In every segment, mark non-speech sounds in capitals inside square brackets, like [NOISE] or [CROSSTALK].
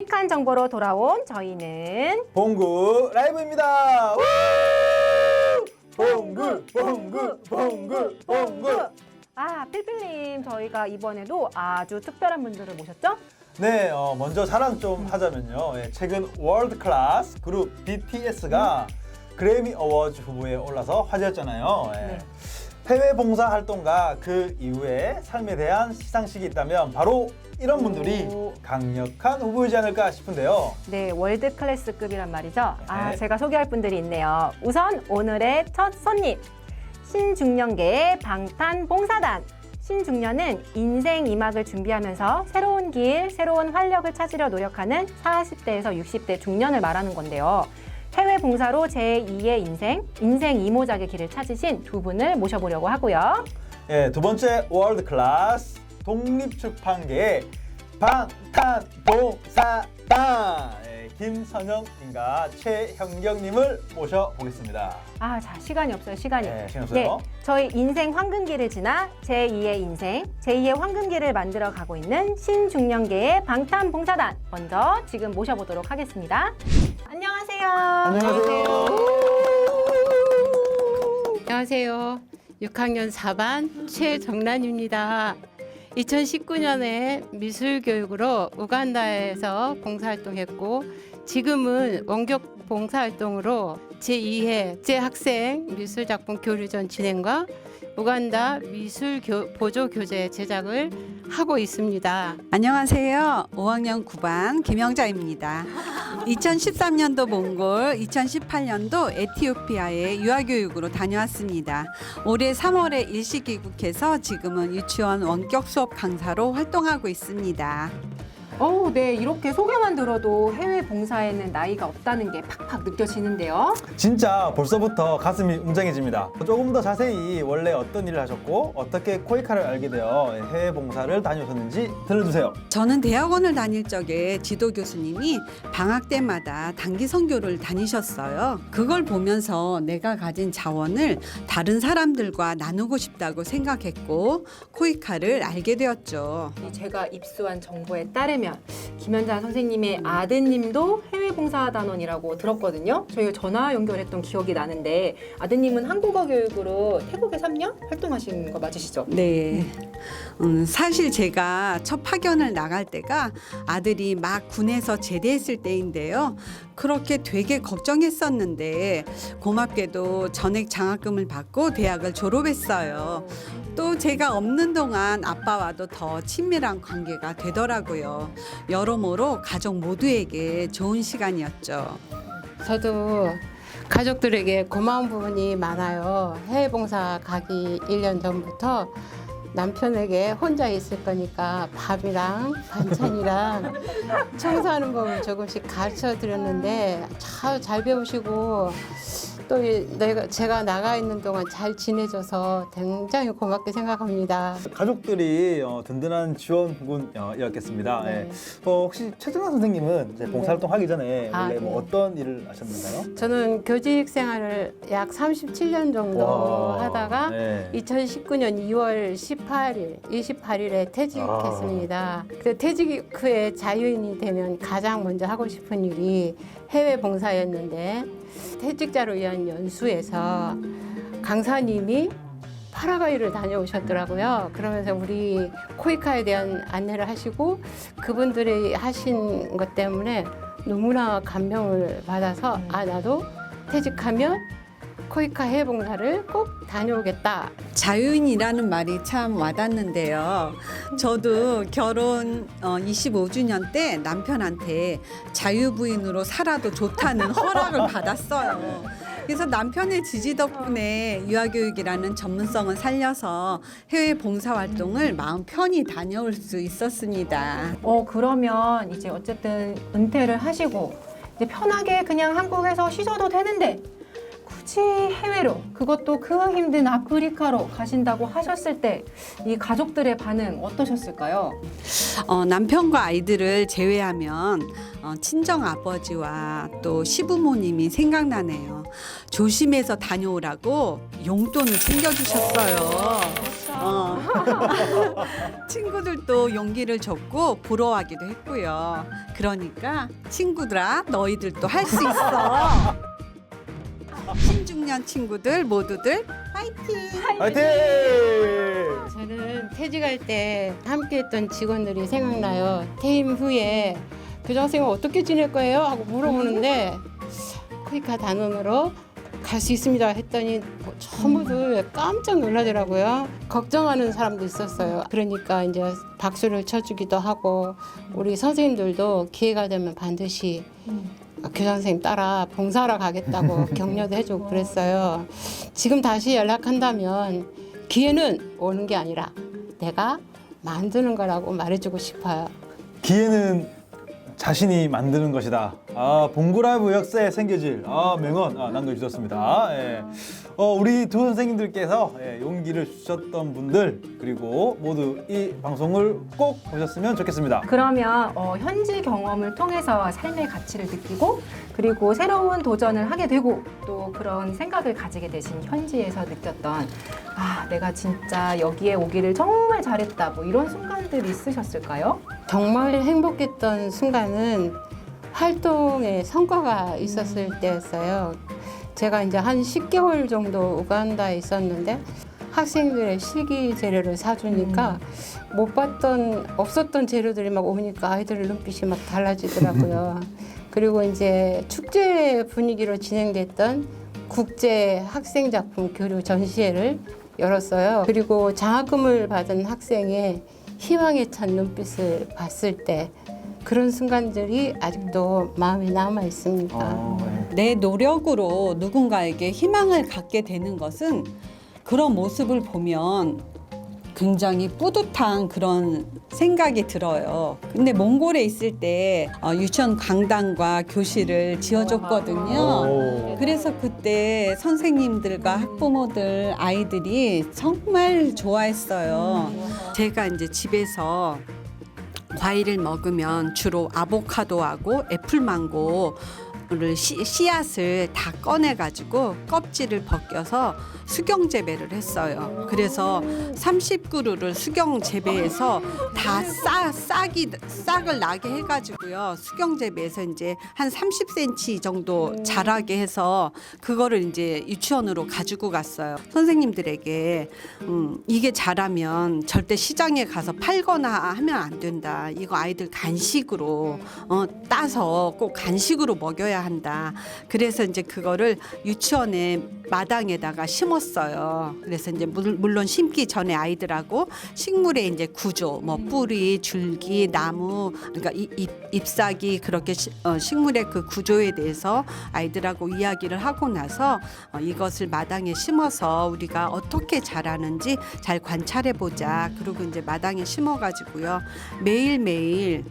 유익한 정보로 돌아온 저희는 봉구 라이브입니다. 우! 봉구, 봉구, 봉구, 봉구. 아 필필님 저희가 이번에도 아주 특별한 분들을 모셨죠? 네, 어, 먼저 자랑 좀 하자면요. 예, 최근 월드 클래스 그룹 BTS가 그래미 어워즈 후보에 올라서 화제였잖아요. 예. 네. 해외 봉사 활동과 그 이후의 삶에 대한 시상식이 있다면 바로 이런 분들이 오. 강력한 후보이지 않을까 싶은데요. 네 월드 클래스급이란 말이죠. 아 네. 제가 소개할 분들이 있네요. 우선 오늘의 첫 손님 신중년계의 방탄봉사단. 신중년은 인생 이막을 준비하면서 새로운 길, 새로운 활력을 찾으려 노력하는 40대에서 60대 중년을 말하는 건데요. 해외 봉사로 제2의 인생, 인생 이모작의 길을 찾으신 두 분을 모셔보려고 하고요. 예, 두 번째 월드 클래스 독립출판계의 방탄봉사단 예, 김선영님과 최현경님을 모셔보겠습니다. 아, 자, 시간이 없어요, 시간이. 네, 시간 없어요. 저희 인생 황금기를 지나 제2의 인생, 제2의 황금기를 만들어 가고 있는 신중년계의 방탄봉사단. 먼저 지금 모셔보도록 하겠습니다. 안녕하세요. 안녕하세요. 6학년 4반 최정란입니다. 2019년에 미술 교육으로 우간다에서 봉사활동했고 지금은 원격 봉사활동으로 제2회 국제학생 미술작품 교류전 진행과 우간다 미술 교- 보조 교재 제작을 하고 있습니다. 안녕하세요. 5학년 9반 김영자입니다. 2013년도 몽골, 2018년도 에티오피아에 유아교육으로 다녀왔습니다. 올해 3월에 일시 귀국해서 지금은 유치원 원격 수업 강사로 활동하고 있습니다. 어, 네. 이렇게 소개만 들어도 해외 봉사에는 나이가 없다는 게 팍팍 느껴지는데요. 진짜 벌써부터 가슴이 웅장해집니다. 조금 더 자세히 원래 어떤 일을 하셨고 어떻게 코이카를 알게 되어 해외 봉사를 다녀오셨는지 들려주세요. 저는 대학원을 다닐 적에 지도 교수님이 방학 때마다 단기 선교를 다니셨어요. 그걸 보면서 내가 가진 자원을 다른 사람들과 나누고 싶다고 생각했고 코이카를 알게 되었죠. 이 제가 입수한 정보에 따르면 김현자 선생님의 아드님도 해외 봉사단원이라고 들었거든요. 저희가 전화 연결했던 기억이 나는데 아드님은 한국어 교육으로 태국에 3년 활동하신 거 맞으시죠? 네. 음, 사실 제가 첫 파견을 나갈 때가 아들이 막 군에서 제대했을 때인데요. 그렇게 되게 걱정했었는데 고맙게도 전액 장학금을 받고 대학을 졸업했어요. 또 제가 없는 동안 아빠와도 더 친밀한 관계가 되더라고요. 여러모로 가족 모두에게 좋은 시간이었죠. 저도 가족들에게 고마운 부분이 많아요. 해외 봉사 가기 1년 전부터 남편에게 혼자 있을 거니까 밥이랑 반찬이랑 청소하는 법을 조금씩 가르쳐 드렸는데 참 잘 배우시고 또 이- 내가 제가 나가 있는 동안 잘 지내줘서 굉장히 고맙게 생각합니다. 가족들이 어, 든든한 지원군이었겠습니다. 네. 예. 어, 혹시 최정란 선생님은 이제 봉사활동 하기 전에 아, 원래 뭐 네. 어떤 일을 하셨는가요? 저는 교직 생활을 약 37년 정도 와, 하다가 네. 2019년 2월 18일, 28일에 퇴직했습니다. 그 퇴직 후에 자유인이 되면 가장 먼저 하고 싶은 일이 해외 봉사였는데 퇴직자를 위한 연수에서 강사님이 파라과이를 다녀오셨더라고요. 그러면서 우리 코이카에 대한 안내를 하시고 그분들이 하신 것 때문에 너무나 감명을 받아서 아 나도 퇴직하면 코이카 해외 봉사를 꼭 다녀오겠다 자유인이라는 말이 참 와닿는데요. 저도 결혼 어, 25주년 때 남편한테 자유부인으로 살아도 좋다는 허락을 [LAUGHS] 받았어요. 그래서 남편의 지지 덕분에 유아교육이라는 전문성을 살려서 해외 봉사활동을 마음 편히 다녀올 수 있었습니다. 어, 그러면 이제 어쨌든 은퇴를 하시고 이제 편하게 그냥 한국에서 쉬셔도 되는데 굳이 해외로 그것도 그 힘든 아프리카로 가신다고 하셨을 때 이 가족들의 반응 어떠셨을까요? 어, 남편과 아이들을 제외하면 어, 친정 아버지와 또 시부모님이 생각나네요. 조심해서 다녀오라고 용돈을 챙겨주셨어요. 어. [LAUGHS] 친구들도 용기를 줬고 부러워하기도 했고요. 그러니까 친구들아 너희들도 할 수 있어. 신중년 친구들 모두들 파이팅! 화이팅! 저는 퇴직할 때 함께했던 직원들이 생각나요. 퇴임 후에 교장선생님 어떻게 지낼 거예요? 하고 물어보는데 코이카 단원으로 갈 수 있습니다 했더니 뭐 전부들 깜짝 놀라더라고요. 걱정하는 사람도 있었어요. 그러니까 이제 박수를 쳐주기도 하고 우리 선생님들도 기회가 되면 반드시 교장 선생님 따라 봉사하러 가겠다고 [LAUGHS] 격려도 해주고 그랬어요. 지금 다시 연락한다면 기회는 오는 게 아니라 내가 만드는 거라고 말해주고 싶어요. 기회는 자신이 만드는 것이다. 아, 봉구라이브 역사에 생겨질 아, 명언 아, 남겨주셨습니다. 예. 어, 우리 두 선생님들께서 예, 용기를 주셨던 분들 그리고 모두 이 방송을 꼭 보셨으면 좋겠습니다. 그러면 어, 현지 경험을 통해서 삶의 가치를 느끼고 그리고 새로운 도전을 하게 되고 또 그런 생각을 가지게 되신 현지에서 느꼈던 아 내가 진짜 여기에 오기를 정말 잘했다 뭐 이런 순간들 있으셨을까요? 정말 행복했던 순간은 활동에 성과가 있었을 때였어요. 제가 이제 한 10개월 정도 우간다에 있었는데 학생들의 실기 재료를 사주니까 못 봤던 없었던 재료들이 막 오니까 아이들 눈빛이 막 달라지더라고요. [LAUGHS] 그리고 이제 축제 분위기로 진행됐던 국제 학생 작품 교류 전시회를 열었어요. 그리고 장학금을 받은 학생의 희망에 찬 눈빛을 봤을 때 그런 순간들이 아직도 마음에 남아 있습니다. 어, 예. 내 노력으로 누군가에게 희망을 갖게 되는 것은 그런 모습을 보면 굉장히 뿌듯한 그런 생각이 들어요. 근데 몽골에 있을 때 어, 유치원 강당과 교실을 지어줬거든요. 오. 그래서 그때 선생님들과 학부모들 아이들이 정말 좋아했어요. 제가 이제 집에서 과일을 먹으면 주로 아보카도하고 애플망고 를 씨, 씨앗을 다 꺼내 가지고 껍질을 벗겨서 수경 재배를 했어요. 그래서 30그루를 수경 재배해서 다 싸, 싹이 싹을 나게 해 가지고요. 수경 재배해서 이제 한 30cm 정도 자라게 해서 그거를 이제 유치원으로 가지고 갔어요. 선생님들에게 음, 이게 자라면 절대 시장에 가서 팔거나 하면 안 된다. 이거 아이들 간식으로 어, 따서 꼭 간식으로 먹여야 한다. 그래서 이제 그거를 유치원에 마당에다가 심었어요. 그래서 이제 물- 물론 심기 전에 아이들하고 식물의 이제 구조, 뭐 뿌리, 줄기, 나무, 그러니까 이- 잎, 잎사귀 그렇게 시- 어, 식물의 그 구조에 대해서 아이들하고 이야기를 하고 나서 어, 이것을 마당에 심어서 우리가 어떻게 자라는지 잘 관찰해 보자. 그리고 이제 마당에 심어 가지고요. 매일 매일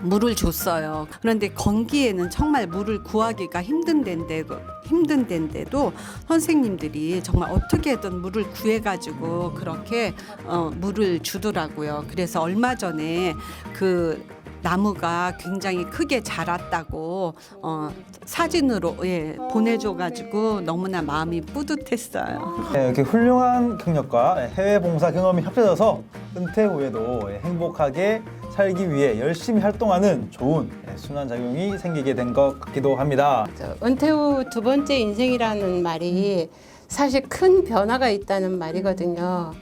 물을 줬어요. 그런데 건기에는 정말 물을 구하기가 힘든 데인데 힘든 데인데도 선생님들이 정말 어떻게든 물을 구해 가지고 그렇게 어, 물을 주더라고요. 그래서 얼마 전에 그 나무가 굉장히 크게 자랐다고 어, 사진으로 예, 보내줘가지고 너무나 마음이 뿌듯했어요. 네, 이렇게 훌륭한 경력과 해외 봉사 경험이 합쳐져서 은퇴 후에도 행복하게 살기 위해 열심히 활동하는 좋은 순환 작용이 생기게 된 것 같기도 합니다. 저 은퇴 후 두 번째 인생이라는 말이 사실 큰 변화가 있다는 말이거든요.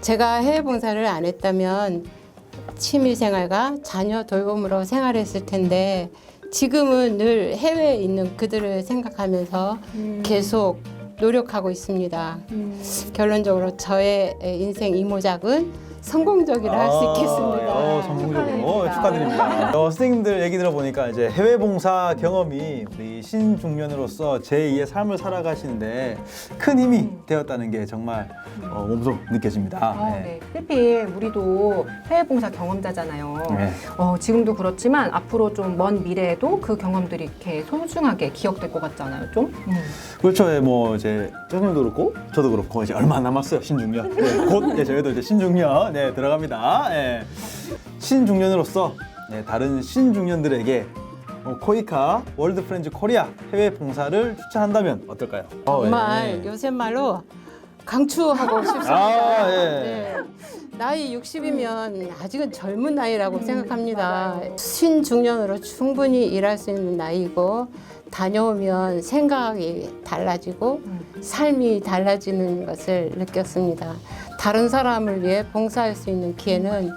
제가 해외 봉사를 안 했다면 취미 생활과 자녀 돌봄으로 생활했을 텐데 지금은 늘 해외에 있는 그들을 생각하면서 계속 노력하고 있습니다. 결론적으로 저의 인생 이모작은 성공적이라 할 수 있겠습니다. 어, 성공적으로 축하드립니다. 어, 선생님들 얘기 들어보니까 이제 해외 봉사 경험이 우리 신중년으로서 제2의 삶을 살아가시는데 큰 힘이 되었다는 게 정말 어, 몸소 느껴집니다. 어, 네. 네. 필필 우리도 해외 봉사 경험자잖아요. 네. 어, 지금도 그렇지만 앞으로 좀 먼 미래에도 그 경험들이 이렇게 소중하게 기억될 것 같잖아요, 좀. 음. 그렇죠. 예, 뭐 이제 선생님도 그렇고 저도 그렇고 이제 얼마 안 남았어요. 신중년. 네, 곧 예, 저희도 이제 신중년 네, 들어갑니다. 예. 신중년으로서 네, 다른 신중년들에게 어, 코이카 월드 프렌즈 코리아 해외 봉사를 추천한다면 어떨까요? 어, 정말 예. 요새 말로 강추하고 [LAUGHS] 싶습니다. 아, 예. 네. 나이 60이면 아직은 젊은 나이라고 생각합니다. 신중년으로 충분히 일할 수 있는 나이고 다녀오면 생각이 달라지고 삶이 달라지는 것을 느꼈습니다. 다른 사람을 위해 봉사할 수 있는 기회는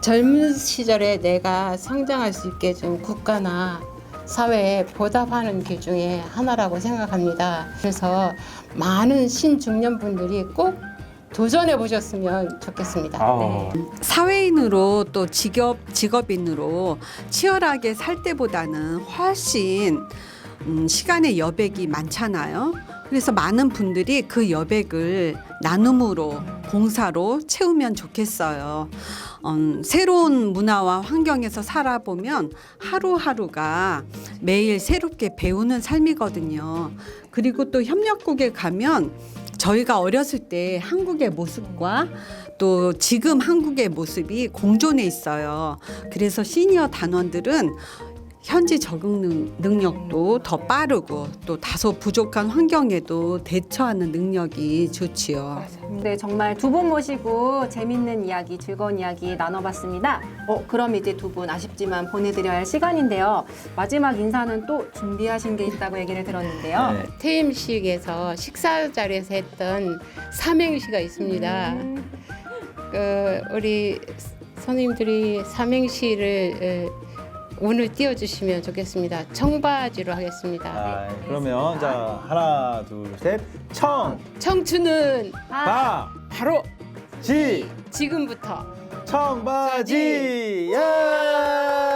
젊은 시절에 내가 성장할 수 있게 해준 국가나 사회에 보답하는 길 중에 하나라고 생각합니다. 그래서 많은 신중년 분들이 꼭 도전해 보셨으면 좋겠습니다. 아. 네. 사회인으로 또 직업 직업인으로 치열하게 살 때보다는 훨씬 음, 시간의 여백이 많잖아요. 그래서 많은 분들이 그 여백을 나눔으로 봉사로 채우면 좋겠어요. 음, 새로운 문화와 환경에서 살아보면 하루하루가 매일 새롭게 배우는 삶이거든요. 그리고 또 협력국에 가면 저희가 어렸을 때 한국의 모습과 또 지금 한국의 모습이 공존해 있어요. 그래서 시니어 단원들은 현지 적응 능- 능력도 더 빠르고 또 다소 부족한 환경에도 대처하는 능력이 좋지요. 네, 정말 두 분 모시고 재밌는 이야기, 즐거운 이야기 나눠봤습니다. 어, 그럼 이제 두 분 아쉽지만 보내드려야 할 시간인데요. 마지막 인사는 또 준비하신 게 있다고 얘기를 들었는데요. 네. 퇴임식에서 식사 자리에서 했던 삼행시가 있습니다. 음, 그 우리 선생님들이 삼행시를 에, 오늘 띄워주시면 좋겠습니다. 청바지로 하겠습니다. 아, 그러면 자 하나 둘 셋. 청, 청춘은 바, 바로 지, 지금부터 청바지. 야!